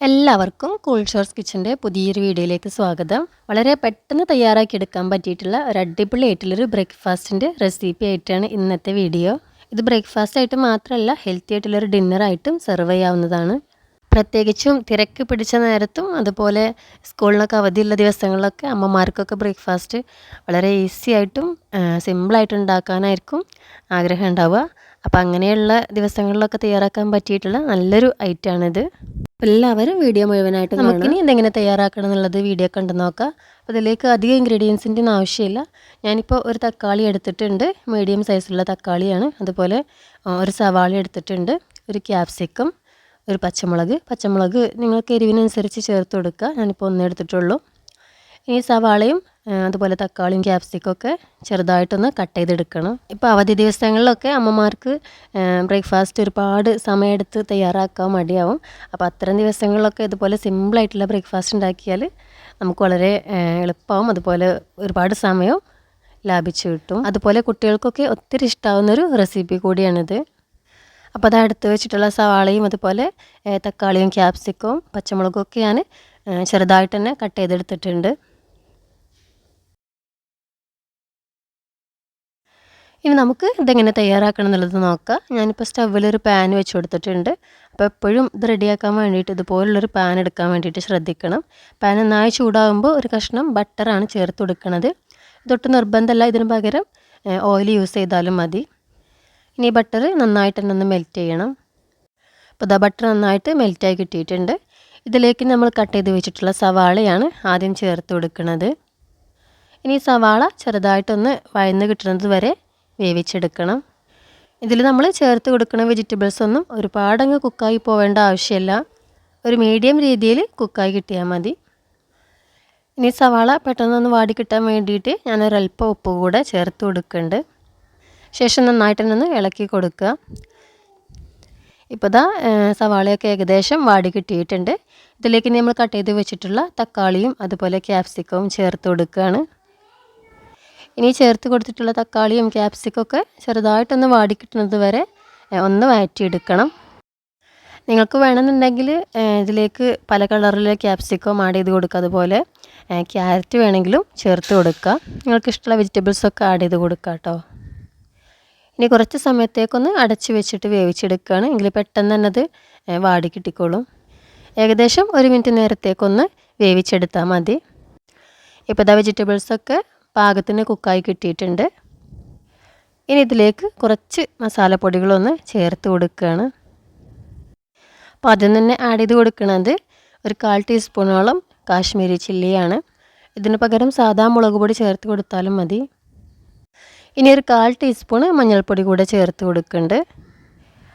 എല്ലാവർക്കും cool shores കിച്ചന്റെ പുതിയൊരു വീഡിയോയിലേക്ക് സ്വാഗതം. വളരെ പെട്ടെന്ന് തയ്യാറാക്കി എടുക്കാൻ പറ്റിയിട്ടുള്ള ഒരു അടിപൊളി ആയിട്ടുള്ളൊരു ബ്രേക്ക്ഫാസ്റ്റിന്റെ റെസിപ്പി ആയിട്ടാണ് ഇന്നത്തെ വീഡിയോ. ഇത് ബ്രേക്ക്ഫാസ്റ്റ് ആയിട്ട് മാത്രമല്ല ഹെൽത്തി ആയിട്ടുള്ളൊരു ഡിന്നറായിട്ടും സെർവ് ചെയ്യാവുന്നതാണ്. പ്രത്യേകിച്ചും തിരക്ക് പിടിച്ച നേരത്തും അതുപോലെ സ്കൂളിനൊക്കെ അവധിയുള്ള ദിവസങ്ങളിലൊക്കെ അമ്മമാർക്കൊക്കെ ബ്രേക്ക്ഫാസ്റ്റ് വളരെ ഈസി ആയിട്ടും സിമ്പിളായിട്ട് ഉണ്ടാക്കാനായിരിക്കും ആഗ്രഹം ഉണ്ടാവുക. അപ്പോൾ അങ്ങനെയുള്ള ദിവസങ്ങളിലൊക്കെ തയ്യാറാക്കാൻ പറ്റിയിട്ടുള്ള നല്ലൊരു ഐറ്റമാണിത് എല്ലാവരും വീഡിയോ മുഴുവനായിട്ട് നമുക്കിനി എന്തെങ്ങനെ തയ്യാറാക്കണം എന്നുള്ളത് വീഡിയോ കണ്ടു നോക്കാം അപ്പോൾ അതിലേക്ക് അധികം ഇൻഗ്രീഡിയൻസിന്റെ ഒന്നും ആവശ്യമില്ല. ഞാനിപ്പോൾ ഒരു തക്കാളി എടുത്തിട്ടുണ്ട്. മീഡിയം സൈസുള്ള തക്കാളിയാണ്. അതുപോലെ ഒരു സവാള എടുത്തിട്ടുണ്ട്. ഒരു ക്യാപ്സിക്കം ഒരു പച്ചമുളക്. പച്ചമുളക് നിങ്ങൾക്ക് എരിവിനനുസരിച്ച് ചേർത്ത് കൊടുക്കുക. ഞാനിപ്പോൾ ഒന്നേ എടുത്തിട്ടുള്ളൂ. ഈ സവാളയും അതുപോലെ തക്കാളിയും ക്യാപ്സിക്കും ഒക്കെ ചെറുതായിട്ടൊന്ന് കട്ട് ചെയ്തെടുക്കണം. ഇപ്പോൾ അവധി ദിവസങ്ങളിലൊക്കെ അമ്മമാർക്ക് ബ്രേക്ക്ഫാസ്റ്റ് ഒരുപാട് സമയമെടുത്ത് തയ്യാറാക്കാൻ മടിയാവും. അപ്പോൾ അത്തരം ദിവസങ്ങളിലൊക്കെ ഇതുപോലെ സിമ്പിളായിട്ടുള്ള ബ്രേക്ക്ഫാസ്റ്റ് ഉണ്ടാക്കിയാൽ നമുക്ക് വളരെ എളുപ്പമാവും അതുപോലെ ഒരുപാട് സമയവും ലാഭിച്ചു കിട്ടും. അതുപോലെ കുട്ടികൾക്കൊക്കെ ഒത്തിരി ഇഷ്ടമാവുന്നൊരു റെസിപ്പി കൂടിയാണിത്. അപ്പോൾ അത് അടുത്ത് വെച്ചിട്ടുള്ള സവാളയും അതുപോലെ തക്കാളിയും ക്യാപ്സിക്കവും പച്ചമുളകും ഒക്കെ ഞാൻ ചെറുതായിട്ട് തന്നെ കട്ട് ചെയ്തെടുത്തിട്ടുണ്ട്. ഇനി നമുക്ക് ഇതെങ്ങനെ തയ്യാറാക്കണം എന്നുള്ളത് നോക്കാം. ഞാനിപ്പോൾ സ്റ്റവിലൊരു പാൻ വെച്ച് കൊടുത്തിട്ടുണ്ട്. അപ്പോൾ എപ്പോഴും ഇത് റെഡിയാക്കാൻ വേണ്ടിയിട്ട് ഇതുപോലുള്ളൊരു പാൻ എടുക്കാൻ വേണ്ടിയിട്ട് ശ്രദ്ധിക്കണം. പാൻ നന്നായി ചൂടാകുമ്പോൾ ഒരു കഷ്ണം ബട്ടറാണ് ചേർത്ത് കൊടുക്കുന്നത് ഇതൊട്ട് നിർബന്ധമല്ല ഇതിന് പകരം ഓയിൽ യൂസ് ചെയ്താലും മതി. ഇനി ബട്ടർ നന്നായിട്ട് തന്നെ ഒന്ന് മെൽറ്റ് ചെയ്യണം. അപ്പോൾ ഇതാ ബട്ടർ നന്നായിട്ട് മെൽറ്റായി കിട്ടിയിട്ടുണ്ട്. ഇതിലേക്ക് നമ്മൾ കട്ട് ചെയ്ത് വെച്ചിട്ടുള്ള സവാളയാണ് ആദ്യം ചേർത്ത് കൊടുക്കുന്നത് ഇനി സവാള ചെറുതായിട്ടൊന്ന് വഴന്ന് കിട്ടുന്നത് വരെ വേവിച്ചെടുക്കണം. ഇതിൽ നമ്മൾ ചേർത്ത് കൊടുക്കുന്ന വെജിറ്റബിൾസ് ഒന്നും ഒരുപാടങ്ങ് കുക്കായി പോവേണ്ട ആവശ്യമില്ല. ഒരു മീഡിയം രീതിയിൽ കുക്കായി കിട്ടിയാൽ മതി. ഇനി സവാള പെട്ടെന്നൊന്ന് വാടി കിട്ടാൻ വേണ്ടിയിട്ട് ഞാനൊരൽപ്പം ഉപ്പ് കൂടെ ചേർത്ത് കൊടുക്കുന്നുണ്ട്. ശേഷം നന്നായിട്ട് നിന്ന് ഇളക്കി കൊടുക്കുക. ഇപ്പോൾ ദാ സവാളയൊക്കെ ഏകദേശം വാടി കിട്ടിയിട്ടുണ്ട്. ഇതിലേക്ക് നമ്മൾ കട്ട് ചെയ്ത് വെച്ചിട്ടുള്ള തക്കാളിയും അതുപോലെ ക്യാപ്സിക്കവും ചേർത്ത് കൊടുക്കുകയാണ്. ഇനി ചേർത്ത് കൊടുത്തിട്ടുള്ള തക്കാളിയും ക്യാപ്സിക്കൊക്കെ ചെറുതായിട്ടൊന്ന് വാടിക്കിട്ടുന്നത് വരെ ഒന്ന് വഴറ്റിയെടുക്കണം നിങ്ങൾക്ക് വേണമെന്നുണ്ടെങ്കിൽ ഇതിലേക്ക് പല കളറിലെ ക്യാപ്സിക്കോ ആഡ് ചെയ്ത് കൊടുക്കുക. അതുപോലെ ക്യാരറ്റ് വേണമെങ്കിലും ചേർത്ത് കൊടുക്കുക. നിങ്ങൾക്ക് ഇഷ്ടമുള്ള വെജിറ്റബിൾസൊക്കെ ആഡ് ചെയ്ത് കൊടുക്കുക കേട്ടോ. ഇനി കുറച്ച് സമയത്തേക്കൊന്ന് അടച്ച് വെച്ചിട്ട് വേവിച്ചെടുക്കുകയാണ്. എങ്കിൽ പെട്ടെന്ന് തന്നെ അത് വാടി കിട്ടിക്കോളും. ഏകദേശം ഒരു മിനിറ്റ് നേരത്തേക്കൊന്ന് വേവിച്ചെടുത്താൽ മതി. ഇപ്പോൾ ഇതാ വെജിറ്റബിൾസൊക്കെ പാകത്തിന് കുക്കായി കിട്ടിയിട്ടുണ്ട്. ഇനി ഇതിലേക്ക് കുറച്ച് മസാലപ്പൊടികളൊന്ന് ചേർത്ത് കൊടുക്കുകയാണ് അപ്പോൾ അതിൽ തന്നെ ആഡ് ചെയ്ത് കൊടുക്കുന്നത് ഒരു കാൽ ടീസ്പൂണോളം കാശ്മീരി ചില്ലിയാണ്. ഇതിന് പകരം സാധാ മുളക് പൊടി ചേർത്ത് കൊടുത്താലും മതി. ഇനി ഒരു കാൽ ടീസ്പൂൺ മഞ്ഞൾപ്പൊടി കൂടെ ചേർത്ത് കൊടുക്കുന്നുണ്ട്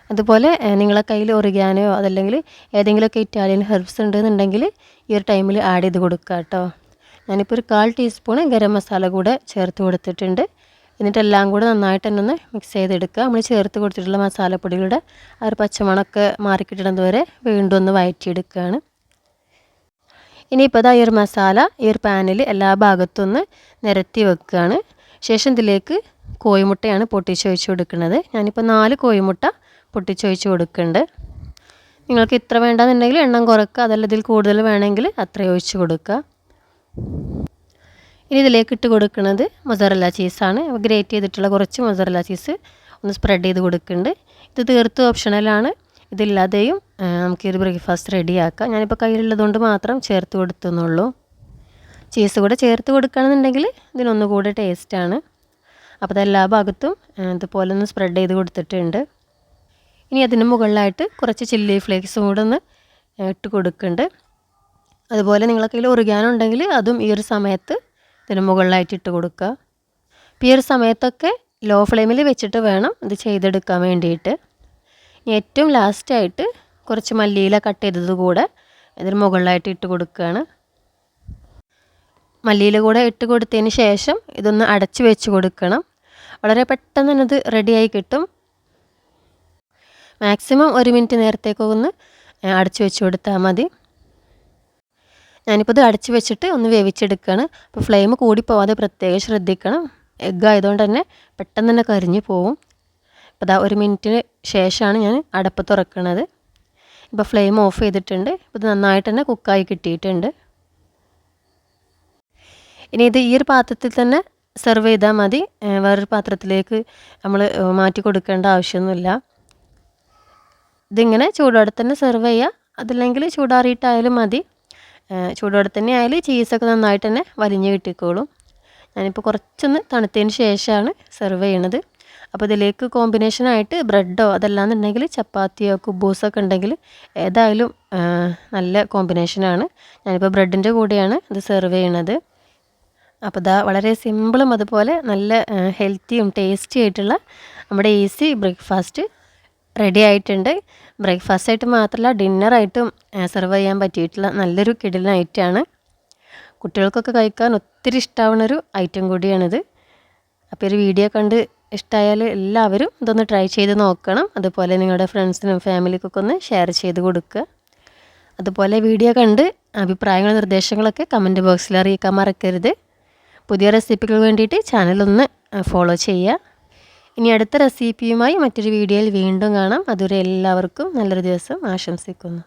അതുപോലെ നിങ്ങളെ കയ്യിൽ ഒറിഗാനോ അതല്ലെങ്കിൽ ഏതെങ്കിലുമൊക്കെ ഇറ്റാലിയൻ ഹെർബ്സ് ഉണ്ടെന്നുണ്ടെങ്കിൽ ഈ ഒരു ടൈമിൽ ആഡ് ചെയ്ത് കൊടുക്കുക കേട്ടോ ഞാനിപ്പോൾ ഒരു കാൽ ടീസ്പൂൺ ഗരം മസാല കൂടെ ചേർത്ത് കൊടുത്തിട്ടുണ്ട്. എന്നിട്ട് എല്ലാം കൂടെ നന്നായിട്ട് തന്നെ ഒന്ന് മിക്സ് ചെയ്തെടുക്കുക. നമ്മൾ ചേർത്ത് കൊടുത്തിട്ടുള്ള മസാലപ്പൊടികളുടെ ആ ഒരു പച്ചമണമൊക്കെ മാറിക്കിട്ടുന്നത് വരെ വീണ്ടും ഒന്ന് വഴറ്റിയെടുക്കുകയാണ് ഇനിയിപ്പോൾ അതാ ഈ ഒരു മസാല ഈ ഒരു പാനിൽ എല്ലാ ഭാഗത്തും ഒന്ന് നിരത്തി വെക്കുകയാണ്. ശേഷം ഇതിലേക്ക് കോഴിമുട്ടയാണ് പൊട്ടിച്ചൊഴിച്ച് കൊടുക്കുന്നത്. ഞാനിപ്പോൾ നാല് കോഴിമുട്ട പൊട്ടിച്ചൊഴിച്ച് കൊടുക്കുന്നുണ്ട്. നിങ്ങൾക്ക് ഇത്ര വേണ്ടെന്നുണ്ടെങ്കിൽ എണ്ണം കുറക്കുക. അതല്ല ഇതിൽ കൂടുതൽ വേണമെങ്കിൽ അത്ര ഒഴിച്ച് കൊടുക്കുക. ഇനി ഇതിലേക്ക് ഇട്ട് കൊടുക്കുന്നത് മൊസറല്ല ചീസാണ് ഗ്രേറ്റ് ചെയ്തിട്ടുള്ള കുറച്ച് മൊസറല്ല ചീസ് ഒന്ന് സ്പ്രെഡ് ചെയ്ത് കൊടുക്കുന്നുണ്ട്. ഇത് തീർത്തും ഓപ്ഷണലാണ് ഇതില്ലാതെയും നമുക്ക് ഒരു ബ്രേക്ക്ഫാസ്റ്റ് റെഡിയാക്കാം ഞാനിപ്പോൾ കയ്യിലുള്ളതുകൊണ്ട് മാത്രം ചേർത്ത് കൊടുത്തുന്നുള്ളൂ. ചീസ് കൂടെ ചേർത്ത് കൊടുക്കുകയാണെന്നുണ്ടെങ്കിൽ ഇതിനൊന്നുകൂടെ ടേസ്റ്റാണ് അപ്പോൾ എല്ലാ ഭാഗത്തും ഇതുപോലെ ഒന്ന് സ്പ്രെഡ് ചെയ്ത് കൊടുത്തിട്ടുണ്ട്. ഇനി അതിന് മുകളിലായിട്ട് കുറച്ച് ചില്ലി ഫ്ലേക്സും കൂടെ ഒന്ന് ഇട്ട് കൊടുക്കുന്നുണ്ട്. അതുപോലെ നിങ്ങളെ കയ്യിൽ അതും ഈ ഒരു സമയത്ത് ഇതിന് മുകളിലായിട്ട് ഇട്ട് കൊടുക്കുക. ഈ ഒരു സമയത്തൊക്കെ ലോ ഫ്ലെയിമിൽ വെച്ചിട്ട് വേണം ഇത് ചെയ്തെടുക്കാൻ വേണ്ടിയിട്ട്. ഏറ്റവും ലാസ്റ്റായിട്ട് കുറച്ച് മല്ലിയില കട്ട് ചെയ്തത് കൂടെ ഇതിന് മുകളിലായിട്ട് ഇട്ട് കൊടുക്കുകയാണ്. മല്ലിയില കൂടെ ഇട്ട് കൊടുത്തതിന് ശേഷം ഇതൊന്ന് അടച്ചു വെച്ച് കൊടുക്കണം. വളരെ പെട്ടെന്ന് തന്നെ ഇത് റെഡിയായി കിട്ടും. മാക്സിമം ഒരു മിനിറ്റ് നേരത്തേക്കൊന്ന് അടച്ച് വെച്ച് കൊടുത്താൽ മതി. ഞാനിപ്പോൾ ഇത് അടച്ചു വെച്ചിട്ട് ഒന്ന് വേവിച്ചെടുക്കുകയാണ് അപ്പോൾ ഫ്ലെയിം കൂടി പോവാതെ പ്രത്യേകം ശ്രദ്ധിക്കണം. എഗ്ഗ് ആയതുകൊണ്ട് തന്നെ പെട്ടെന്ന് തന്നെ കരിഞ്ഞു പോവും. അപ്പോൾ അതാ ഒരു മിനിറ്റിന് ശേഷമാണ് ഞാൻ അടപ്പ് തുറക്കുന്നത് ഇപ്പോൾ ഫ്ലെയിം ഓഫ് ചെയ്തിട്ടുണ്ട്. ഇപ്പോൾ ഇത് നന്നായിട്ട് തന്നെ കുക്കായി കിട്ടിയിട്ടുണ്ട്. ഇനി ഇത് ഈ ഒരു പാത്രത്തിൽ തന്നെ സെർവ് ചെയ്താൽ മതി. വേറൊരു പാത്രത്തിലേക്ക് നമ്മൾ മാറ്റി കൊടുക്കേണ്ട ആവശ്യമൊന്നുമില്ല. ഇതിങ്ങനെ ചൂടോടെ തന്നെ സെർവ് ചെയ്യുക അതില്ലെങ്കിൽ ചൂടാറിയിട്ടായാലും മതി. ചൂടോടെ തന്നെ ആയാലും ചീസൊക്കെ നന്നായിട്ട് തന്നെ വലിഞ്ഞ് കിട്ടിക്കോളും. ഞാനിപ്പോൾ കുറച്ചൊന്ന് തണുത്തതിന് ശേഷമാണ് സെർവ് ചെയ്യണത്. അപ്പോൾ ഇതിലേക്ക് കോമ്പിനേഷനായിട്ട് ബ്രെഡോ അതല്ലാന്നുണ്ടെങ്കിൽ ചപ്പാത്തിയോ കുബൂസൊക്കെ ഉണ്ടെങ്കിൽ ഏതായാലും നല്ല കോമ്പിനേഷനാണ് ഞാനിപ്പോൾ ബ്രെഡിന്റെ കൂടെയാണ് ഇത് സെർവ് ചെയ്യണത്. അപ്പോൾ ഇതാ വളരെ സിമ്പിളും അതുപോലെ നല്ല ഹെൽത്തിയും ടേസ്റ്റി ആയിട്ടുള്ള നമ്മുടെ ഈസി ബ്രേക്ക്ഫാസ്റ്റ് റെഡി ആയിട്ടുണ്ട്. ബ്രേക്ക്ഫാസ്റ്റ് ആയിട്ട് മാത്രമല്ല ഡിന്നറായിട്ടും സെർവ് ചെയ്യാൻ പറ്റിയിട്ടുള്ള നല്ലൊരു കിടിലൻ ഐറ്റമാണ് കുട്ടികൾക്കൊക്കെ കഴിക്കാൻ ഒത്തിരി ഇഷ്ടമാവുന്നൊരു ഐറ്റം കൂടിയാണിത്. അപ്പോൾ ഒരു വീഡിയോ കണ്ട് ഇഷ്ടമായാൽ എല്ലാവരും ഇതൊന്ന് ട്രൈ ചെയ്ത് നോക്കണം. അതുപോലെ നിങ്ങളുടെ ഫ്രണ്ട്സിനും ഫാമിലിക്കൊക്കെ ഒന്ന് ഷെയർ ചെയ്ത് കൊടുക്കുക. അതുപോലെ വീഡിയോ കണ്ട് അഭിപ്രായങ്ങളും നിർദ്ദേശങ്ങളൊക്കെ കമന്റ് ബോക്സിൽ അറിയിക്കാൻ മറക്കരുത്. പുതിയ റെസിപ്പികൾ വേണ്ടിയിട്ട് ചാനലൊന്ന് ഫോളോ ചെയ്യുക. ഇനി അടുത്ത റെസിപ്പിയുമായി മറ്റൊരു വീഡിയോയിൽ വീണ്ടും കാണാം. അതുവരെ എല്ലാവർക്കും നല്ലൊരു ദിവസം ആശംസിക്കുന്നു.